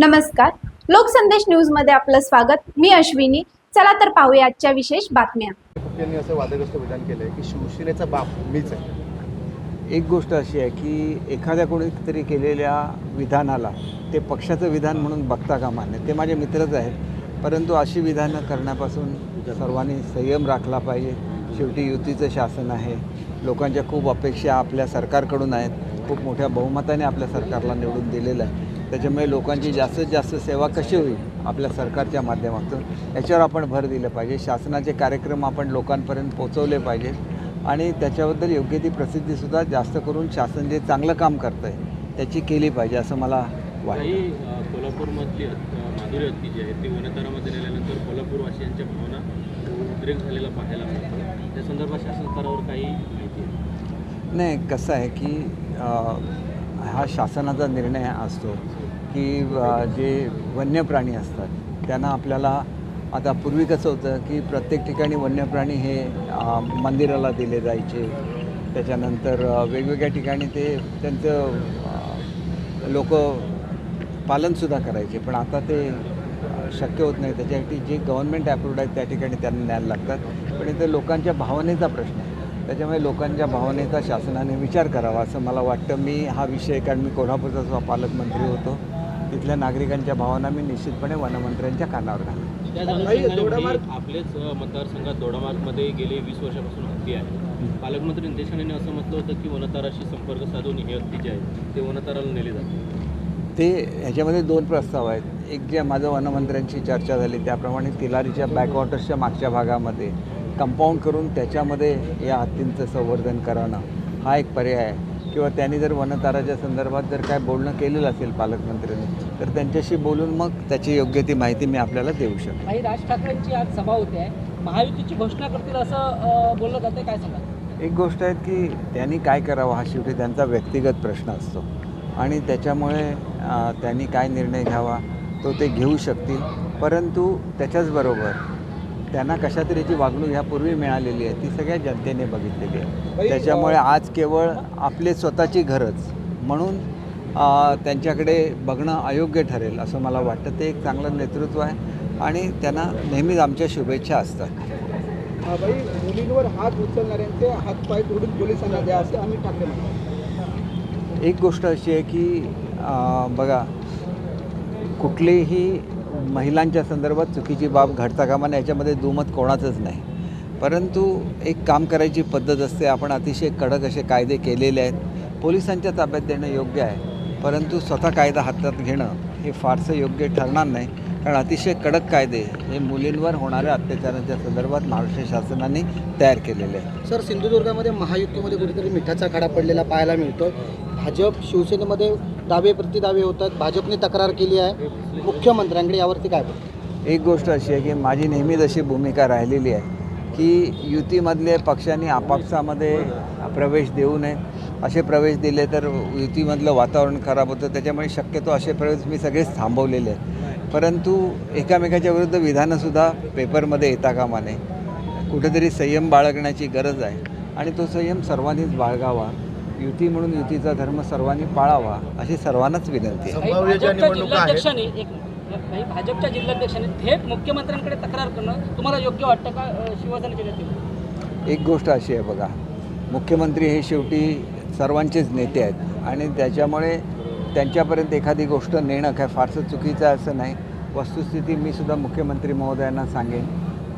नमस्कार. लोकसंदेश न्यूजमध्ये आपलं स्वागत. मी अश्विनी. चला तर पाहूया आजच्या विशेष बातम्या. यांनी असं वादग्रस्त विधान केलं आहे की शिवसेनेचा बाप मीच आहे. एक गोष्ट अशी आहे की एखाद्या कोणीतरी केलेल्या विधानाला ते पक्षाचं विधान म्हणून बघता कामा नये. ते माझे मित्रच आहेत. परंतु अशी विधानं करण्यापासून सर्वांनी संयम राखला पाहिजे. शेवटी युतीचं शासन आहे. लोकांच्या खूप अपेक्षा आपल्या सरकारकडून आहेत. खूप मोठ्या बहुमताने आपल्या सरकारला निवडून दिलेलं आहे. त्याच्यामुळे लोकांची जास्तीत जास्त सेवा कशी होईल आपल्या सरकारच्या माध्यमातून याच्यावर आपण भर दिलं पाहिजे. शासनाचे कार्यक्रम आपण लोकांपर्यंत पोचवले पाहिजेत आणि त्याच्याबद्दल योग्य ती प्रसिद्धीसुद्धा जास्त करून शासन जे चांगलं काम करतं आहे त्याची केली पाहिजे असं मला वाटतं. कोल्हापूरमधली माधुरी हत्ती जी आहे ती वनतरामध्ये नेल्यानंतर कोल्हापूरवासियांच्या भावना उद्रेक झालेला पाहायला मिळतो त्या संदर्भात शासन स्तरावर काही माहिती नाही कसं आहे की हा शासनाचा निर्णय असतो. की जे वन्य प्राणी असतात त्यांना आपल्याला आता पूर्वी कसं होतं की प्रत्येक ठिकाणी वन्य प्राणी हे मंदिराला दिले जायचे. त्याच्यानंतर वेगवेगळ्या ठिकाणी ते त्यांचं लोक पालनसुद्धा करायचे. पण आता ते शक्य होत नाही. त्याच्यासाठी जे गव्हर्नमेंट अप्रूव्ड आहेत त्या ठिकाणी त्यांना न्यायला लागतात. पण इथे लोकांच्या भावनेचा प्रश्न आहे. त्याच्यामुळे लोकांच्या भावनेचा शासनाने विचार करावा असं मला वाटतं. मी हा विषय कारण मी कोल्हापूरचा पालकमंत्री होतो. तिथल्या नागरिकांच्या भावना मी निश्चितपणे वनमंत्र्यांच्या कानावर दोडामार्ग- म्हणजे आपलेच मतदारसंघात दोडामार्गमध्ये गेले वीस वर्षापासून हत्ती आहे. पालकमंत्री नितेश राणेंनी असं म्हटलं होतं की वनताराशी संपर्क साधून ही हत्ती जी आहे ते वनताराला नेले जाते ते ह्याच्यामध्ये दोन प्रस्ताव आहेत. एक जे माझं वनमंत्र्यांची चर्चा झाली त्याप्रमाणे तिलारीच्या बॅकवॉटर्सच्या मागच्या भागामध्ये कंपाऊंड करून त्याच्यामध्ये या हत्तींचं संवर्धन करणं हा एक पर्याय आहे. किंवा त्यांनी जर वनताराच्या संदर्भात जर काय बोलणं केलेलं असेल पालकमंत्र्यांनी तर त्यांच्याशी बोलून मग त्याची योग्य ती माहिती मी आपल्याला देऊ शकतो. काही राज ठाकरेंची आज सभा होते. महायुतीची घोषणा करतील असं बोललं जाते काय सांगा एक गोष्ट आहे की त्यांनी काय करावं हा शेवटी त्यांचा व्यक्तिगत प्रश्न असतो. आणि त्याच्यामुळे त्यांनी काय निर्णय घ्यावा तो ते घेऊ शकतील. परंतु त्याच्याचबरोबर त्यांना कशा तऱ्हेची वागणूक ह्यापूर्वी मिळालेली आहे ती सगळ्या जनतेने बघितलेली आहे. त्याच्यामुळे आज केवळ आपले स्वतःची गरज म्हणून त्यांच्याकडे बघणं अयोग्य ठरेल असं मला वाटतं. ते एक चांगलं नेतृत्व आहे आणि त्यांना नेहमीच आमच्या शुभेच्छा असतात. मुलींवर हात उचलणाऱ्यांचे हातपाय तोडून पोलिसांना द्या असे आम्ही ठाकरे एक गोष्ट अशी आहे की बघा कुठलीही महिलांच्या संदर्भात चुकीची बाब घडता कामा नये याच्यामध्ये दुमत कोणाचंच नाही. परंतु एक काम करायची पद्धत असते आपण अतिशय कडक असे कायदे केलेले आहेत. पोलिसांच्या ताब्यात देणं योग्य आहे परंतु स्वतः कायदा हातात घेणं हे फारसं योग्य ठरणार नाही. कारण अतिशय कडक कायदे हे मुलींवर होणाऱ्या अत्याचारांच्या संदर्भात महाराष्ट्र शासनाने तयार केलेले आहेत. सर सिंधुदुर्गामध्ये महायुतीमध्ये कुठेतरी मिठाचा खडा पडलेला पाहायला मिळतो. भाजप शिवसेनेमध्ये दावे प्रतिदावे होतात. भाजपने तक्रार केली आहे. मुख्यमंत्र्यांकडे यावरती काय बोलतो एक गोष्ट अशी आहे की माझी नेहमीच अशी भूमिका राहिलेली आहे की युतीमधले पक्षांनी आपापसामध्ये प्रवेश देऊ नये. असे प्रवेश दिले तर युतीमधलं वातावरण खराब होतं. त्याच्यामुळे शक्यतो असे प्रवेश मी सगळेच थांबवलेले आहेत. परंतु एकामेकाच्या विरुद्ध विधानंसुद्धा पेपरमध्ये येता कामा नये. कुठेतरी संयम बाळगण्याची गरज आहे. आणि तो संयम सर्वांनीच बाळगावा. युती म्हणून युतीचा धर्म सर्वांनी पाळावा अशी सर्वांनाच विनंती आहे. भाजपच्या जिल्हाध्यक्षांनी भाजपच्या थेट मुख्यमंत्र्यांकडे तक्रार करणं तुम्हाला योग्य वाटतं का अ, शिवसेनेच्या नेते एक गोष्ट अशी आहे बघा मुख्यमंत्री हे शेवटी सर्वांचेच नेते आहेत आणि त्याच्यामुळे त्यांच्यापर्यंत एखादी गोष्ट नेणं काय फारसं चुकीचं आहे असं नाही. वस्तुस्थिती मी सुद्धा मुख्यमंत्री महोदयांना सांगेन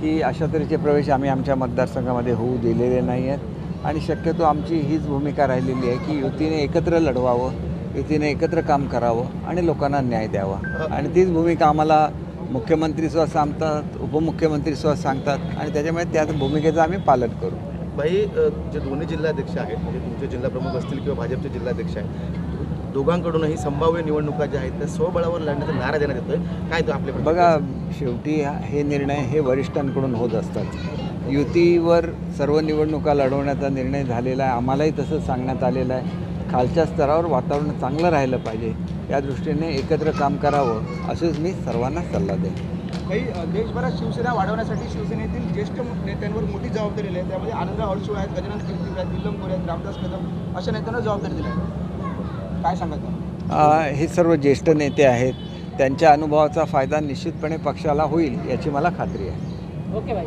की अशा तऱ्हेचे प्रवेश आम्ही आमच्या मतदारसंघामध्ये होऊ दिलेले नाही आहेत. आणि शक्यतो आमची हीच भूमिका राहिलेली आहे की युतीने एकत्र लढवावं युतीने एकत्र काम करावं आणि लोकांना न्याय द्यावा. आणि तीच भूमिका आम्हाला मुख्यमंत्री सुद्धा सांगतात उपमुख्यमंत्री सुद्धा सांगतात आणि त्याच्यामुळे त्या भूमिकेचं आम्ही पालन करू. बाई अ, जे दोन्ही जिल्हाध्यक्ष आहेत म्हणजे तुमचे जिल्हाप्रमुख असतील किंवा भाजपचे जिल्हाध्यक्ष आहेत दोघांकडूनही संभाव्य निवडणुका ज्या आहेत त्या स्वबळावर लढण्याचा नारा देण्यात येतोय. काय तो आपल्या बघा शेवटी हे निर्णय हे वरिष्ठांकडून होत असतात. युतीवर सर्व निवडणुका लढवण्याचा निर्णय झालेला आहे. आम्हालाही तसंच सांगण्यात आलेलं आहे. खालच्या स्तरावर वातावरण चांगलं राहिलं पाहिजे. या दृष्टीने एकत्र काम करावं असंच मी सर्वांना सल्ला देईन. काही देशभरात शिवसेना वाढवण्यासाठी शिवसेनेतील ज्येष्ठ नेत्यांवर मोठी जबाबदारी दिली आहे. त्यामध्ये आनंदराव अडसूळ आहेत गजानन कीर्ती आहेत निलम गोरे आहेत रामदास कदम अशा नेत्यांना जबाबदारी दिली आहे. काय सांगा तुम्ही अ, हे सर्व ज्येष्ठ नेते आहेत. त्यांच्या अनुभवाचा फायदा निश्चितपणे पक्षाला होईल याची मला खात्री आहे. ओके बाई.